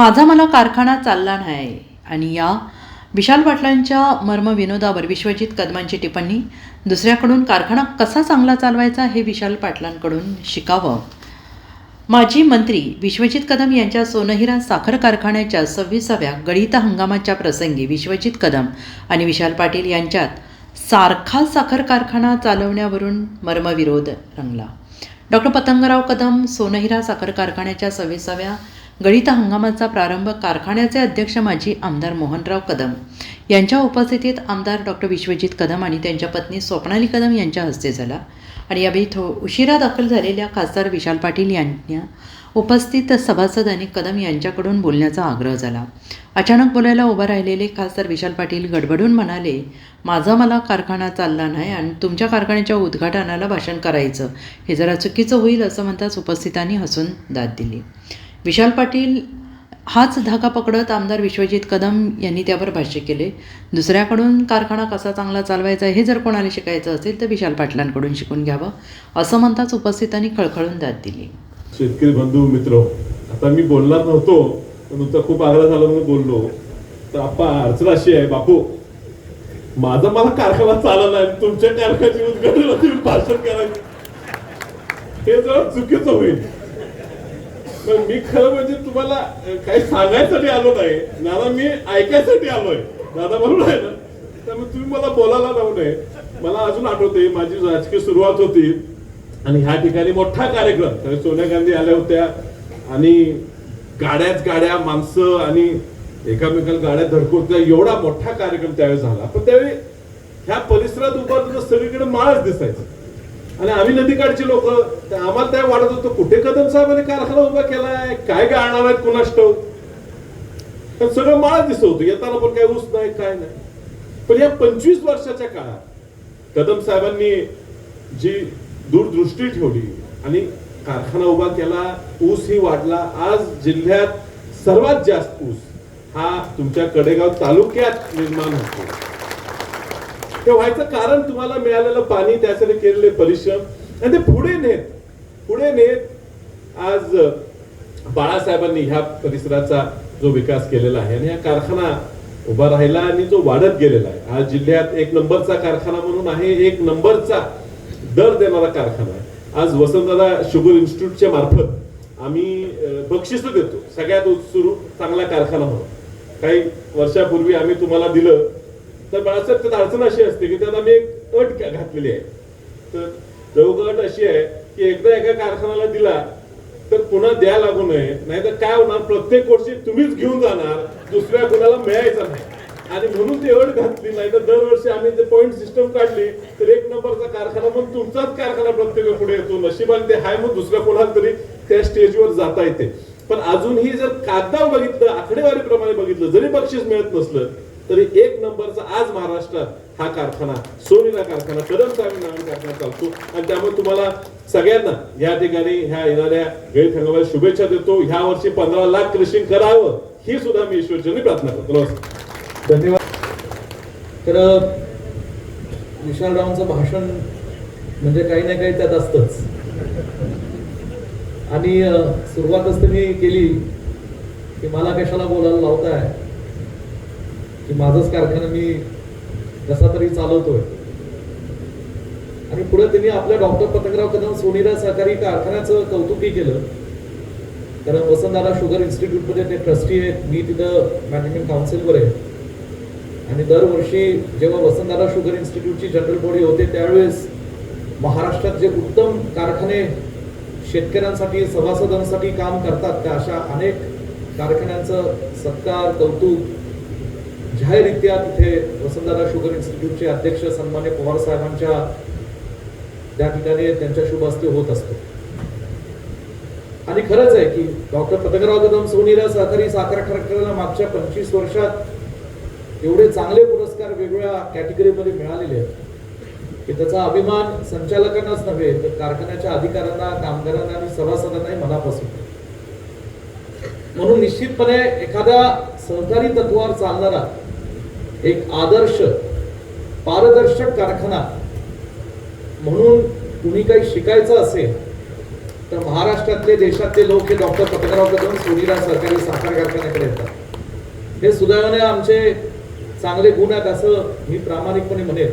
माझा मला कारखाना चालला नाही. आणि या विशाल पाटलांच्या मर्मविनोदावर विश्वजित कदमांची टिप्पणी दुसऱ्याकडून कारखाना कसा चांगला चालवायचा हे विशाल पाटलांकडून शिकावं. माजी मंत्री विश्वजित कदम यांच्या सोनहिरा साखर कारखान्याच्या सव्वीसाव्या गळीत हंगामाच्या प्रसंगी विश्वजित कदम आणि विशाल पाटील यांच्यात सारखा साखर कारखाना चालवण्यावरून मर्मविरोध रंगला. डॉक्टर पतंगराव कदम सोनहिरा साखर कारखान्याच्या सव्वीसाव्या गणित हंगामाचा प्रारंभ कारखान्याचे अध्यक्ष माजी आमदार मोहनराव कदम यांच्या उपस्थितीत आमदार डॉक्टर विश्वजित कदम आणि त्यांच्या पत्नी स्वप्नाली कदम यांच्या हस्ते झाला. आणि यावेळी थो उशिरा दाखल झालेल्या खासदार विशाल पाटील यांना उपस्थित सभासद आणि कदम यांच्याकडून बोलण्याचा आग्रह झाला. अचानक बोलायला उभं राहिलेले खासदार विशाल पाटील गडबडून म्हणाले माझा मला कारखाना चालला नाही आणि तुमच्या कारखान्याच्या उद्घाटनाला भाषण करायचं. हे जरा चुकीचं होईल असं म्हणताच उपस्थितांनी हसून दाद दिली. विशाल पाटील हाच धागा पकडत आमदार विश्वजित कदम यांनी त्यावर भाष्य केले. दुसऱ्याकडून कारखाना कसा चांगला चालवायचा हे जर कोणाला शिकायचं असेल तर विशाल पाटलांकडून शिकून घ्यावं असं म्हणताच उपस्थितांनी खळखळून दाद दिली. शेतकरी बंधू मित्र आता मी बोलणार नव्हतो तुमचा खूप आग्रह झाला म्हणून बोललो. तर आपा अडचण अशी आहे बापू माझा मला कारखाना चालला नाही तुमच्या कारखान्याची उद्घाटन भाषण करायचं. हे जरा चुकीचं होईल. पण मी खरं म्हणजे तुम्हाला काही सांगायसाठी आलो नाही. दादा मी ऐकायसाठी आलोय. दादा बरोबर आहे ना. त्यामुळे तुम्ही मला बोलायला लावू नये. मला अजून आठवते माझी राजकीय सुरुवात होती. आणि ह्या ठिकाणी मोठा कार्यक्रम. त्यावेळी सोनिया गांधी आल्या होत्या. आणि गाड्याच गाड्या माणसं आणि एकामेकाला गाड्या धडकवत्या त्या एवढा मोठा कार्यक्रम त्यावेळी झाला. पण त्यावेळी ह्या परिसरात उभारलं सगळीकडे माळच दिसायचं. आणि आम्ही नदीकाडची लोक आम्हाला त्या वाटत होतं कुठे कदम साहेबांनी कारखाना उभा केलाय? काय गाळणार आहेत कुणास सगळं माळा दिसत होतं. येताना पण काय ऊस नाही काय नाही. पण या पंचवीस वर्षाच्या काळात कदम साहेबांनी जी दूरदृष्टी ठेवली आणि कारखाना उभा केला ऊस ही वाढला आज जिल्ह्यात सर्वात जास्त ऊस हा तुमच्या कडेगाव तालुक्यात निर्माण होतो. ते व्हायचं कारण तुम्हाला मिळालेलं पाणी त्यासाठी केलेले परिश्रम. आणि ते पुढे नेत पुढे नेत आज बाळासाहेबांनी ह्या परिसराचा जो विकास केलेला आहे आणि हा कारखाना उभा राहिला आणि जो वाढत गेलेला आहे. आज जिल्ह्यात एक नंबरचा कारखाना म्हणून आहे एक नंबरचा दर देणारा कारखाना आहे. आज वसंतदादा शुगर इन्स्टिट्यूटच्या मार्फत आम्ही बक्षिस देतो. सगळ्यात सुरू चांगला कारखाना म्हणून. काही वर्षापूर्वी आम्ही तुम्हाला दिलं तर बाळासाहेब त्यात अडचण अशी असते की त्यात आम्ही एक अट घातलेली आहे. तर चौक अशी आहे की एकदा एका कारखान्याला दिला तर पुन्हा द्या लागू नये. नाहीतर काय होणार? प्रत्येक वर्षी तुम्हीच घेऊन जाणार दुसऱ्या कुणाला मिळायचं नाही. आणि म्हणून ती अट घातली नाही तर दरवर्षी आम्ही ते पॉईंट सिस्टम काढली तर एक नंबरचा कारखाना मग तुमचाच कारखाना प्रत्येक पुढे येतो. नशिबाने ते हाय मग दुसऱ्या कोणाला तरी त्या स्टेजवर जाता येते. पण अजूनही जर कागदावर बघितलं आकडेवारीप्रमाणे बघितलं जरी बक्षीस मिळत नसलं तरी एक नंबरचा आज महाराष्ट्रात हा कारखाना सोनीला कारखाना कदम साहेब नावाने कारखाना चालतो. आणि त्यामुळे तुम्हाला सगळ्यांना या ठिकाणी ह्या येणाऱ्या गैरसंगमाला शुभेच्छा देतो. ह्या वर्षी पंधरा लाख कृषी करावं ही सुद्धा मी ईश्वरचरणी प्रार्थना करतो. धन्यवाद. तर विशालरावांचं भाषण म्हणजे काही ना काही त्यात असतंच. आणि सुरुवातच त्यांनी केली की मला कशाला बोलायला लावताय? की माझाच कारखाना मी कसा तरी चालवतोय. आणि पुढे त्यांनी आपल्या डॉक्टर पतंगराव कदम सोनीरा सहकारी कारखान्याचं कौतुकही केलं. कारण वसंतदादा शुगर इन्स्टिट्यूटमध्ये ते ट्रस्टी आहेत. मी तिथं मॅनेजमेंट काउन्सिलवर आहे. आणि दरवर्षी जेव्हा वसंतदादा शुगर इन्स्टिट्यूटची जनरल बॉडी होते त्यावेळेस महाराष्ट्रात जे उत्तम कारखाने शेतकऱ्यांसाठी सभासदांसाठी काम करतात त्या अशा अनेक कारखान्यांचं सत्कार कौतुक जाहीररित्या तिथे वसंतदादा शुगर इन्स्टिट्यूटचे अध्यक्ष सन्मान्य पवार साहेबांच्या त्या ठिकाणी त्यांच्या शुभ हस्ते होत असतो. आणि खरंच आहे की डॉक्टर पतंगराव कदम सोनीला सहकारी साखर कारखान्याला मागच्या पंचवीस वर्षात एवढे चांगले पुरस्कार वेगवेगळ्या कॅटेगरीमध्ये मिळालेले आहेत. की त्याचा अभिमान संचालकांनाच नव्हे तर कारखान्याच्या अधिकाऱ्यांना कामगारांना आणि सभासदांनाही मनापासून. म्हणून निश्चितपणे एखादा सहकारी तत्वावर चालणारा एक आदर्श पारदर्शक कारखाना. म्हणून कुणी काही शिकायचं असेल तर महाराष्ट्रातले देशातले लोक हे डॉक्टर पत्रकाराव कदम सोनीरा सरकारी साखर कारखान्याकडे येतात. हे सुदैवाने आमचे चांगले गुण आहेत असं मी प्रामाणिकपणे म्हणेन.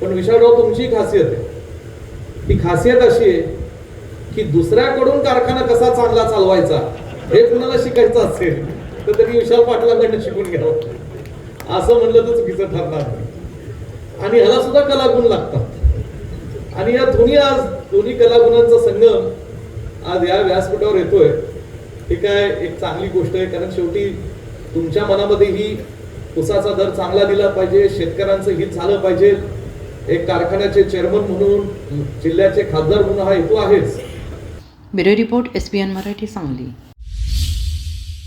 पण विशालराव तुमची खासियत आहे. ती खासियत अशी आहे की दुसऱ्याकडून कारखाना कसा चांगला चालवायचा हे कुणाला शिकायचं असेल तर त्यांनी विशाल पाटलांकडनं शिकून घ्यावं. असं म्हणलं तर चुकीचं ठरणार नाही. आणि ह्याला सुद्धा कलागुण लागतात. आणि या दोन्ही आज दोन्ही कलागुणांचा संगम आज या व्यासपीठावर येतोय. हे काय एक चांगली गोष्ट आहे कारण शेवटी तुमच्या मनामध्ये ही उसाचा दर चांगला दिला पाहिजे शेतकऱ्यांचं हित झालं पाहिजे. एक कारखान्याचे चेअरमन म्हणून जिल्ह्याचे खासदार म्हणून हा हेतू आहेच. Bureau report S N Marathi Sangli.